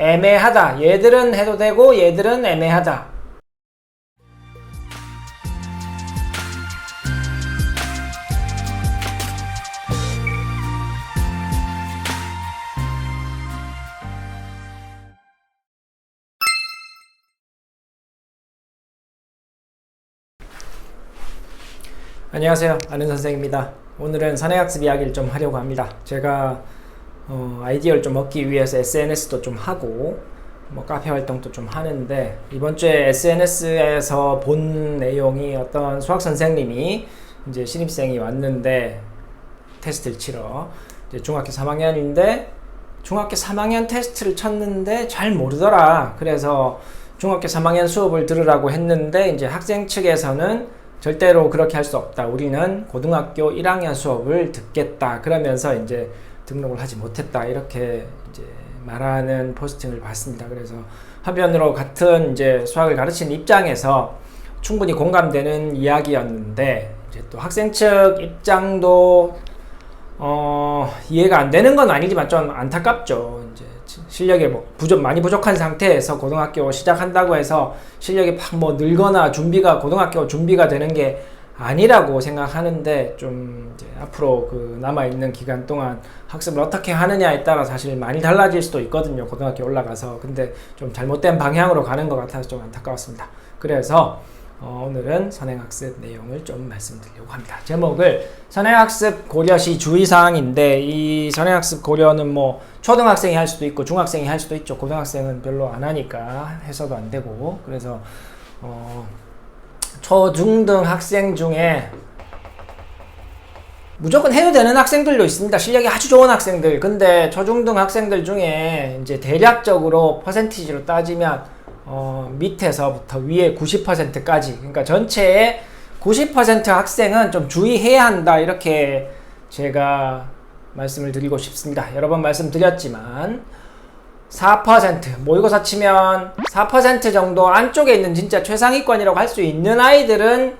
애매하다. 얘들은 해도 되고 얘들은 애매하다. 안녕하세요. 아는 선생입니다. 오늘은 선행학습 이야기를 좀 하려고 합니다. 제가 어, 아이디어를 좀 얻기 위해서 SNS도 좀 하고 뭐 카페 활동도 좀 하는데 이번 주에 SNS에서 본 내용이 어떤 수학 선생님이 이제 신입생이 왔는데 테스트를 치러 이제 중학교 3학년인데 중학교 3학년 테스트를 쳤는데 잘 모르더라. 그래서 중학교 3학년 수업을 들으라고 했는데 이제 학생 측에서는 절대로 그렇게 할 수 없다. 우리는 고등학교 1학년 수업을 듣겠다. 그러면서 이제 등록을 하지 못했다. 이렇게 이제 말하는 포스팅을 봤습니다. 그래서 한편으로 같은 이제 수학을 가르치는 입장에서 충분히 공감되는 이야기였는데 이제 또 학생 측 입장도 어, 이해가 안 되는 건 아니지만 좀 안타깝죠. 이제 실력이 뭐 부족 많이 부족한 상태에서 고등학교 시작한다고 해서 실력이 팍 뭐 늘거나 준비가 고등학교 준비가 되는 게 아니라고 생각하는데 좀 앞으로 그 남아 있는 기간 동안 학습을 어떻게 하느냐에 따라 사실 많이 달라질 수도 있거든요. 고등학교 올라가서 근데 좀 잘못된 방향으로 가는 것 같아서 좀 안타까웠습니다. 그래서 어, 오늘은 선행학습 내용을 좀 말씀드리려고 합니다. 제목을 선행학습 고려시 주의사항인데 이 선행학습 고려는 뭐 초등학생이 할 수도 있고 중학생이 할 수도 있죠. 고등학생은 별로 안 하니까 해서도 안 되고 그래서 어, 초중등 학생 중에 무조건 해도 되는 학생들도 있습니다. 실력이 아주 좋은 학생들. 근데 초중등 학생들 중에 이제 대략적으로 퍼센티지로 따지면 어, 밑에서부터 위에 90%까지 그러니까 전체의 90% 학생은 좀 주의해야 한다 이렇게 제가 말씀을 드리고 싶습니다. 여러 번 말씀드렸지만 4% 모의고사 치면 4% 정도 안쪽에 있는 진짜 최상위권이라고 할 수 있는 아이들은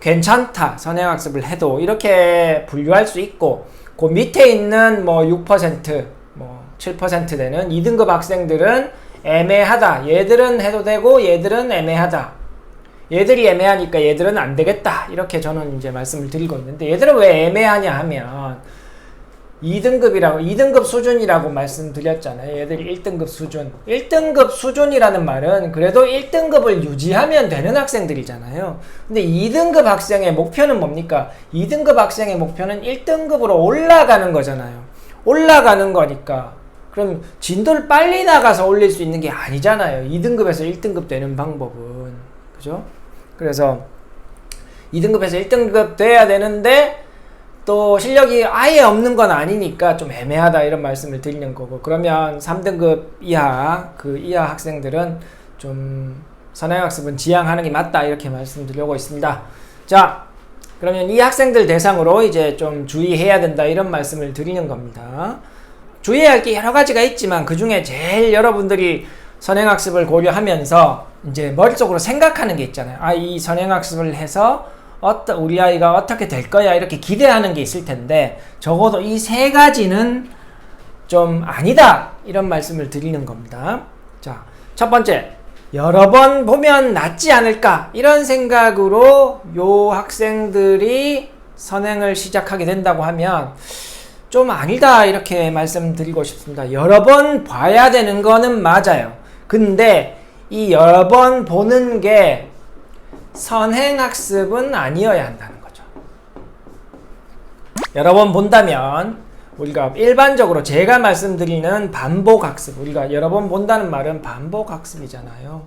괜찮다 선행학습을 해도 이렇게 분류할 수 있고 그 밑에 있는 뭐 6%, 뭐 7% 되는 2등급 학생들은 애매하다. 얘들은 해도 되고 얘들은 애매하다. 얘들이 애매하니까 얘들은 안 되겠다. 이렇게 저는 이제 말씀을 드리고 있는데 얘들은 왜 애매하냐 하면 2등급이라고 2등급 수준이라고 말씀드렸잖아요. 얘들이 1등급 수준. 1등급 수준이라는 말은 그래도 1등급을 유지하면 되는 학생들이잖아요. 근데 2등급 학생의 목표는 뭡니까? 2등급 학생의 목표는 1등급으로 올라가는 거잖아요. 올라가는 거니까 그럼 진도를 빨리 나가서 올릴 수 있는 게 아니잖아요. 2등급에서 1등급 되는 방법은. 그죠? 그래서 2등급에서 1등급 돼야 되는데 또 실력이 아예 없는 건 아니니까 좀 애매하다 이런 말씀을 드리는 거고 그러면 3등급 이하 그 이하 학생들은 좀 선행학습은 지향하는 게 맞다 이렇게 말씀드리려고 있습니다. 자 그러면 이 학생들 대상으로 이제 좀 주의해야 된다 이런 말씀을 드리는 겁니다. 주의해야 할 게 여러 가지가 있지만 그 중에 제일 여러분들이 선행학습을 고려하면서 이제 머릿속으로 생각하는 게 있잖아요. 아, 이 선행학습을 해서 어떤 우리 아이가 어떻게 될 거야 이렇게 기대하는 게 있을 텐데 적어도 이 세 가지는 좀 아니다 이런 말씀을 드리는 겁니다. 자, 첫 번째 여러 번 보면 낫지 않을까 이런 생각으로 요 학생들이 선행을 시작하게 된다고 하면 좀 아니다 이렇게 말씀드리고 싶습니다. 여러 번 봐야 되는 거는 맞아요. 근데 이 여러 번 보는 게 선행학습은 아니어야 한다는 거죠. 여러 번 본다면 우리가 일반적으로 제가 말씀드리는 반복학습 우리가 여러 번 본다는 말은 반복학습이잖아요.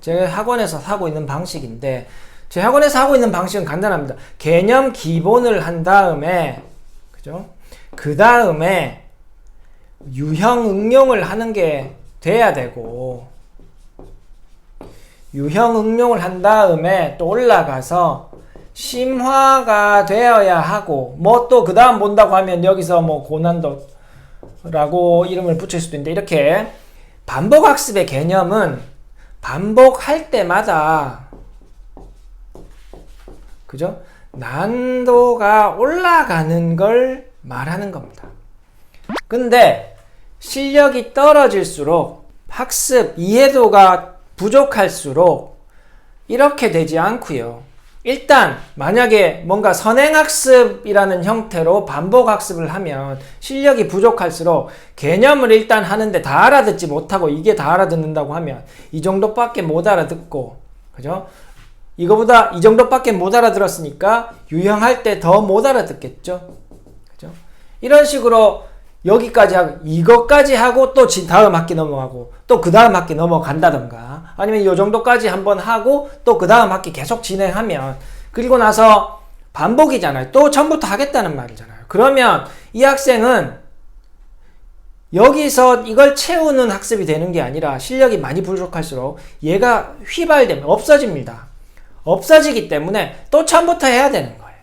제 학원에서 하고 있는 방식인데 제 학원에서 하고 있는 방식은 간단합니다. 개념 기본을 한 다음에 그죠? 그 다음에 유형 응용을 하는 게 돼야 되고 유형 응용을 한 다음에 또 올라가서 심화가 되어야 하고 뭐 또 그 다음 본다고 하면 여기서 뭐 고난도라고 이름을 붙일 수도 있는데 이렇게 반복학습의 개념은 반복할 때마다 그죠? 난도가 올라가는 걸 말하는 겁니다. 근데 실력이 떨어질수록 학습 이해도가 부족할수록 이렇게 되지 않고요. 일단 만약에 뭔가 선행학습이라는 형태로 반복학습을 하면 실력이 부족할수록 개념을 일단 하는데 다 알아듣지 못하고 이게 다 알아듣는다고 하면 이 정도밖에 못 알아듣고 그죠? 이거보다 이 정도밖에 못 알아들었으니까 유형할 때 더 못 알아듣겠죠? 그죠? 이런 식으로 여기까지 하고 이것까지 하고 또 지- 다음 학기 넘어가고 또 그 다음 학기 넘어간다던가 아니면 이 정도까지 한번 하고 또 그 다음 학기 계속 진행하면 그리고 나서 반복이잖아요. 또 처음부터 하겠다는 말이잖아요. 그러면 이 학생은 여기서 이걸 채우는 학습이 되는 게 아니라 실력이 많이 부족할수록 얘가 휘발되면 없어집니다. 없어지기 때문에 또 처음부터 해야 되는 거예요.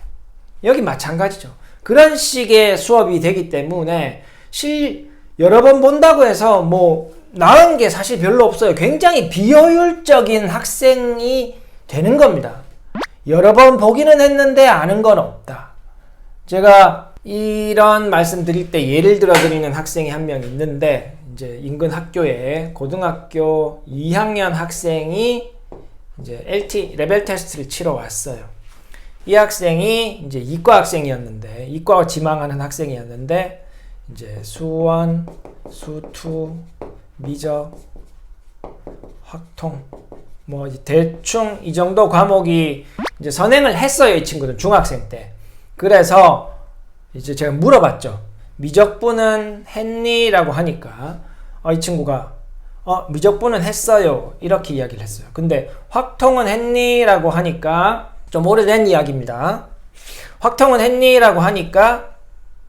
여기 마찬가지죠. 그런 식의 수업이 되기 때문에 실 여러 번 본다고 해서 뭐 나은 게 사실 별로 없어요. 굉장히 비효율적인 학생이 되는 겁니다. 여러 번 보기는 했는데 아는 건 없다. 제가 이런 말씀 드릴 때 예를 들어 드리는 학생이 한 명 있는데 이제 인근 학교에 고등학교 2학년 학생이 이제 LT 레벨 테스트를 치러 왔어요. 이 학생이 이제 이과 학생이었는데 이과 지망하는 학생이었는데 이제 수원, 수투, 미적, 확통 뭐 대충 이 정도 과목이 이제 선행을 했어요 이 친구는 중학생 때. 그래서 이제 제가 물어봤죠. 미적분은 했니?라고 하니까 어, 이 친구가 어 미적분은 했어요 이렇게 이야기를 했어요. 근데 확통은 했니?라고 하니까 좀 오래된 이야기입니다. 확통은 했니?라고 하니까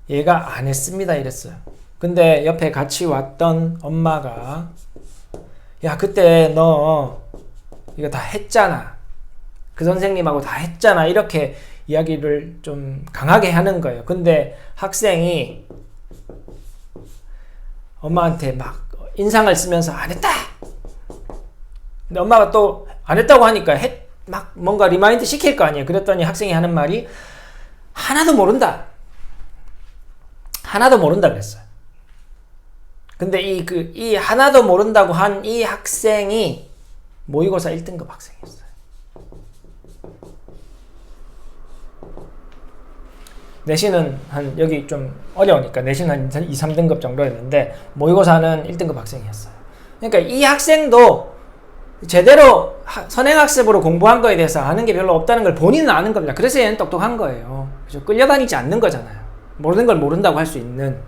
얘가 안 했습니다 이랬어요. 근데 옆에 같이 왔던 엄마가 야 그때 너 이거 다 했잖아. 그 선생님하고 다 했잖아. 이렇게 이야기를 좀 강하게 하는 거예요. 근데 학생이 엄마한테 막 인상을 쓰면서 안 했다. 근데 엄마가 또 안 했다고 하니까 했, 막 뭔가 리마인드 시킬 거 아니에요. 그랬더니 학생이 하는 말이 하나도 모른다. 하나도 모른다 그랬어요. 근데 이 그 이 하나도 모른다고 한 이 학생이 모의고사 1등급 학생이었어요. 내신은 한 여기 좀 어려우니까 내신 한 2, 3등급 정도였는데 모의고사는 1등급 학생이었어요. 그러니까 이 학생도 제대로 하- 선행학습으로 공부한 거에 대해서 아는 게 별로 없다는 걸 본인은 아는 겁니다. 그래서 얘는 똑똑한 거예요. 그죠? 끌려다니지 않는 거잖아요. 모르는 걸 모른다고 할 수 있는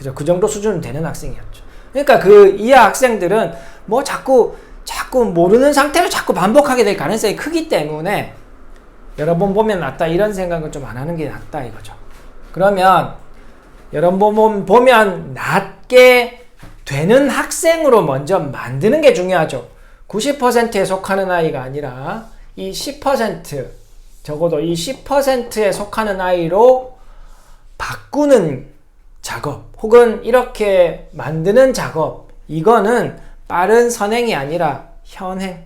그죠? 그 정도 수준은 되는 학생이었죠. 그러니까 그 이하 학생들은 뭐 자꾸 자꾸 모르는 상태로 자꾸 반복하게 될 가능성이 크기 때문에 여러 번 보면 낫다 이런 생각은 좀안 하는 게 낫다 이거죠. 그러면 여러 번 보면 낫게 되는 학생으로 먼저 만드는 게 중요하죠. 90%에 속하는 아이가 아니라 이 10% 적어도 이 10%에 속하는 아이로 바꾸는 작업 혹은 이렇게 만드는 작업 이거는 빠른 선행이 아니라 현행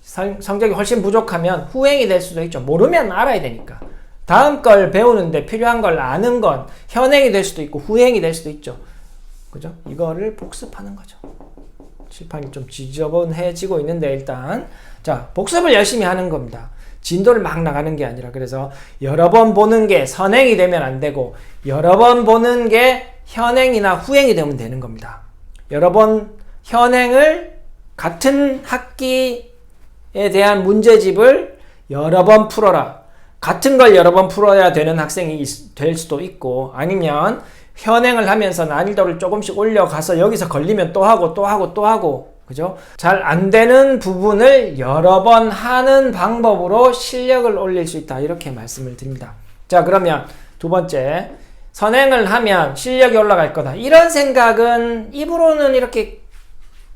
성, 성적이 훨씬 부족하면 후행이 될 수도 있죠. 모르면 알아야 되니까. 다음 걸 배우는데 필요한 걸 아는 건 현행이 될 수도 있고 후행이 될 수도 있죠. 그죠? 이거를 복습하는 거죠. 칠판이 좀 지저분해지고 있는데 일단 자 복습을 열심히 하는 겁니다. 진도를 막 나가는 게 아니라 그래서 여러 번 보는 게 선행이 되면 안 되고 여러 번 보는 게 현행이나 후행이 되면 되는 겁니다. 여러 번 현행을 같은 학기에 대한 문제집을 여러 번 풀어라. 같은 걸 여러 번 풀어야 되는 학생이 있- 될 수도 있고 아니면 현행을 하면서 난이도를 조금씩 올려가서 여기서 걸리면 또 하고 또 하고 또 하고 그죠? 잘 안 되는 부분을 여러 번 하는 방법으로 실력을 올릴 수 있다 이렇게 말씀을 드립니다. 자 그러면 두 번째 선행을 하면 실력이 올라갈 거다 이런 생각은 입으로는 이렇게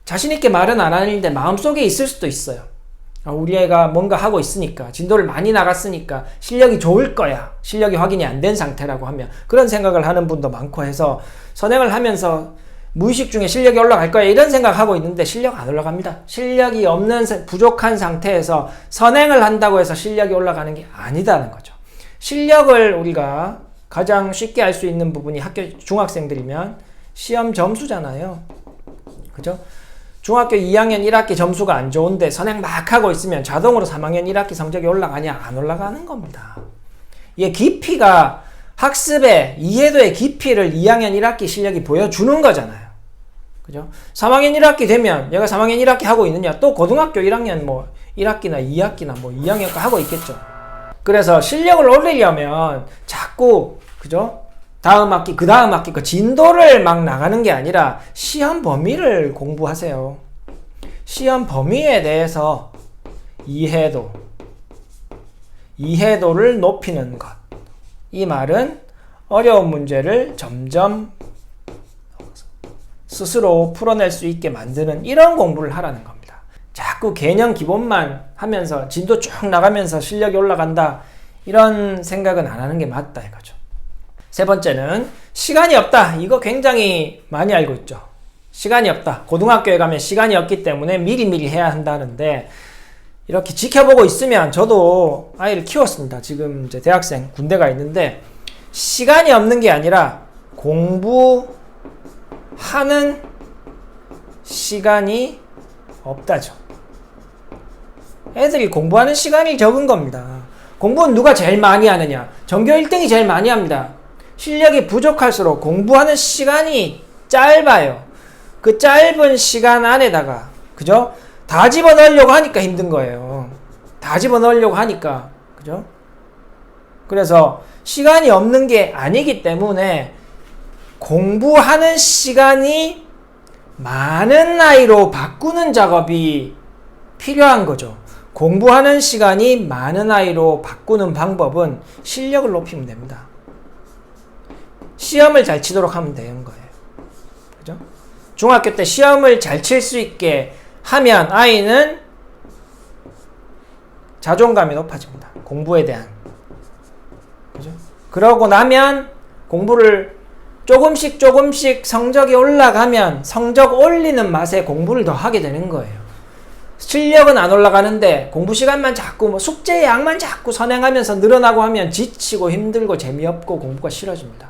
자신 있게 말은 안 하는데 마음속에 있을 수도 있어요. 아, 우리 애가 뭔가 하고 있으니까 진도를 많이 나갔으니까 실력이 좋을 거야 실력이 확인이 안 된 상태라고 하면 그런 생각을 하는 분도 많고 해서 선행을 하면서 무의식 중에 실력이 올라갈 거야 이런 생각하고 있는데 실력 안 올라갑니다 실력이 없는 사- 부족한 상태에서 선행을 한다고 해서 실력이 올라가는 게 아니다는 거죠 실력을 우리가 가장 쉽게 알 수 있는 부분이 학교 중학생들이면 시험 점수잖아요. 그죠? 중학교 2학년 1학기 점수가 안 좋은데 선행 막 하고 있으면 자동으로 3학년 1학기 성적이 올라가냐? 안 올라가는 겁니다. 이게 깊이가 학습의 이해도의 깊이를 2학년 1학기 실력이 보여주는 거잖아요. 그죠? 3학년 1학기 되면 얘가 3학년 1학기 하고 있느냐? 또 고등학교 1학년 뭐 1학기나 2학기나 뭐 2학년 거 하고 있겠죠. 그래서 실력을 올리려면 자꾸 그죠? 다음 학기 그 다음 학기 그 진도를 막 나가는 게 아니라 시험 범위를 공부하세요. 시험 범위에 대해서 이해도 이해도를 높이는 것. 이 말은 어려운 문제를 점점 스스로 풀어낼 수 있게 만드는 이런 공부를 하라는 겁니다. 자꾸 개념 기본만 하면서 진도 쭉 나가면서 실력이 올라간다. 이런 생각은 안 하는 게 맞다 이거죠. 세 번째는 시간이 없다. 이거 굉장히 많이 알고 있죠. 시간이 없다. 고등학교에 가면 시간이 없기 때문에 미리미리 해야 한다는데 이렇게 지켜보고 있으면 저도 아이를 키웠습니다. 지금 이제 대학생 군대가 있는데 시간이 없는 게 아니라 공부 하는 시간이 없다죠. 애들이 공부하는 시간이 적은 겁니다. 공부는 누가 제일 많이 하느냐? 전교 1등이 제일 많이 합니다. 실력이 부족할수록 공부하는 시간이 짧아요. 그 짧은 시간 안에다가, 그죠? 다 집어넣으려고 하니까 힘든 거예요. 다 집어넣으려고 하니까. 그죠? 그래서 시간이 없는 게 아니기 때문에 공부하는 시간이 많은 나이로 바꾸는 작업이 필요한 거죠. 공부하는 시간이 많은 아이로 바꾸는 방법은 실력을 높이면 됩니다. 시험을 잘 치도록 하면 되는 거예요. 그죠? 중학교 때 시험을 잘 칠 수 있게 하면 아이는 자존감이 높아집니다. 공부에 대한. 그죠? 그러고 나면 공부를 조금씩 조금씩 성적이 올라가면 성적 올리는 맛에 공부를 더 하게 되는 거예요. 실력은 안 올라가는데 공부 시간만 자꾸 뭐 숙제 양만 자꾸 선행하면서 늘어나고 하면 지치고 힘들고 재미없고 공부가 싫어집니다.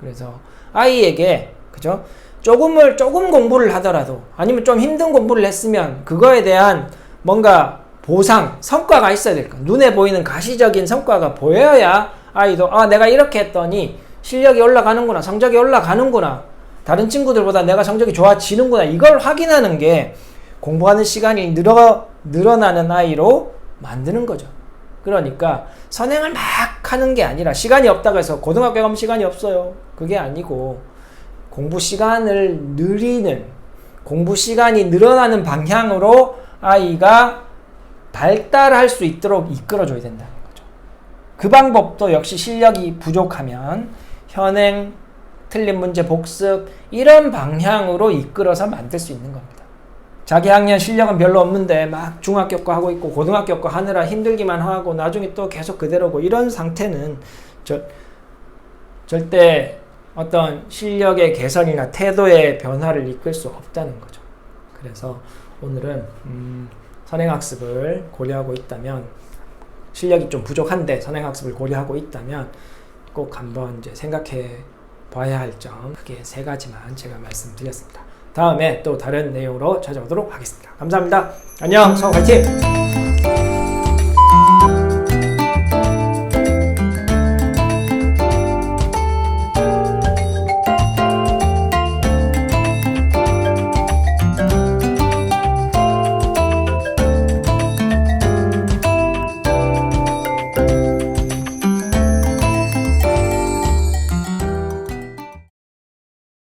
그래서 아이에게 그죠? 조금을 조금 공부를 하더라도 아니면 좀 힘든 공부를 했으면 그거에 대한 뭔가 보상 성과가 있어야 될까? 눈에 보이는 가시적인 성과가 보여야 아이도 아 내가 이렇게 했더니 실력이 올라가는구나 성적이 올라가는구나 다른 친구들보다 내가 성적이 좋아지는구나 이걸 확인하는 게 공부하는 시간이 늘어 늘어나는 아이로 만드는 거죠. 그러니까 선행을 막 하는 게 아니라 시간이 없다고 해서 고등학교 가면 시간이 없어요. 그게 아니고 공부 시간을 늘리는 공부 시간이 늘어나는 방향으로 아이가 발달할 수 있도록 이끌어줘야 된다는 거죠. 그 방법도 역시 실력이 부족하면 현행, 틀린 문제 복습 이런 방향으로 이끌어서 만들 수 있는 겁니다. 자기 학년 실력은 별로 없는데 막 중학교 거 하고 있고 고등학교 거 하느라 힘들기만 하고 나중에 또 계속 그대로고 이런 상태는 저, 절대 어떤 실력의 개선이나 태도의 변화를 이끌 수 없다는 거죠. 그래서 오늘은 음, 선행학습을 고려하고 있다면 실력이 좀 부족한데 선행학습을 고려하고 있다면 꼭 한번 이제 생각해 봐야 할 점 크게 세 가지만 제가 말씀드렸습니다. 다음에 또 다른 내용으로 찾아오도록 하겠습니다. 감사합니다. 안녕, 수업 화이팅!